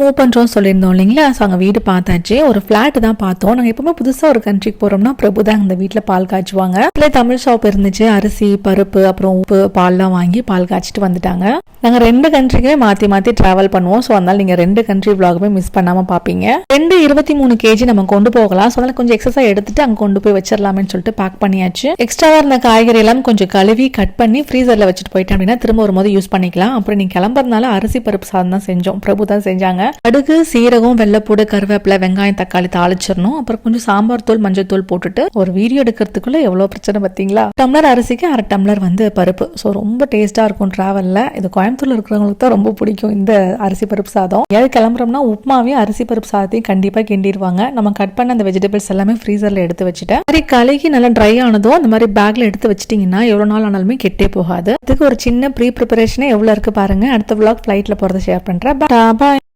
Move பண்ணுறோம் சொல்லியிருந்தோம் இல்லைங்களா? ஸோ அங்கே வீடு பார்த்தாச்சு. ஒரு ஃப்ளாட் தான் பார்த்தோம். நாங்கள் எப்பவுமே புதுசாக ஒரு கண்ட்ரிக்கு போகிறோம்னா பிரபு தான் அந்த வீட்டில் பால் காய்ச்சுவாங்க. இல்லை தமிழ் ஷாப் இருந்துச்சு. அரிசி பருப்பு அப்புறம் உப்பு பால்லாம் வாங்கி பால் காய்ச்சிட்டு வந்துட்டாங்க. நாங்கள் ரெண்டு கண்ட்ரிக்குமே மாற்றி மாற்றி ட்ராவல் பண்ணுவோம். ஸோ அதனால் நீங்கள் ரெண்டு கண்ட்ரி விலாகுமே மிஸ் பண்ணாமல் பார்ப்பீங்க. ரெண்டு இருபத்தி மூணு கேஜி நம்ம கொண்டு போகலாம். ஸோ அதனால் கொஞ்சம் எக்ஸசைஸ் எடுத்துட்டு அங்கே கொண்டு போய் வச்சிடலாமேன்னு சொல்லிட்டு பேக் பண்ணியாச்சு. எக்ஸ்ட்ராவாக இருந்த காய்கறி எல்லாம் கொஞ்சம் கழுவி கட் பண்ணி ஃப்ரீசரில் வச்சுட்டு போயிட்டேன் அப்படின்னா திரும்ப ஒரு போது யூஸ் பண்ணிக்கலாம். அப்புறம் நீங்கள் கிளம்புறதுனால அரிசி பருப்பு சாதம் தான் செஞ்சோம். பிரபு தான் செஞ்சாங்க. கடுகு சீரகம் வெள்ளப்பூடு கருவேப்பிலை வெங்காயம் தக்காளி தாளிச்சிடணும். அப்புறம் கொஞ்சம் சாம்பார் தூள் மஞ்சள் தூள் போட்டுட்டு ஒரு வீடியோ எடுக்கிறதுக்குள்ள எவ்வளோ பிரச்சனை பார்த்தீங்களா? டம்ளர் அரிசிக்கு அரை டம்ளர் வந்து பருப்பு. ஸோ ரொம்ப டேஸ்ட்டாக இருக்கும் ட்ராவலில் இது கோயம்புத்தூர்ல இருக்கிறவங்களுக்கு தான் ரொம்ப பிடிக்கும் இந்த அரிசி பருப்பு சாதம். ஏதாவது கிளம்புறோம்னா உப்மாவையும் அரிசி பருப்பு சாதத்தையும் கண்டிப்பாக கிண்டிடுவாங்க. நம்ம கட் பண்ண அந்த வெஜிடபிள்ஸ் எல்லாமே ஃப்ரீசரில் எடுத்து வச்சுட்டேன். மாதிரி கழுகி நல்லா ட்ரை ஆனதோ அந்த மாதிரி பேக்ல எடுத்து வச்சிட்டிங்கன்னா எவ்வளோ நாள் ஆனாலுமே கெட்டே போகாது. இதுக்கு ஒரு சின்ன ப்ரீ ப்ரிப்பரேஷனே எவ்வளோ இருக்கு பாருங்க. அடுத்த பிளாக் ஃப்ளைட்டில் போகிறத ஷேர் பண்ணுறேன்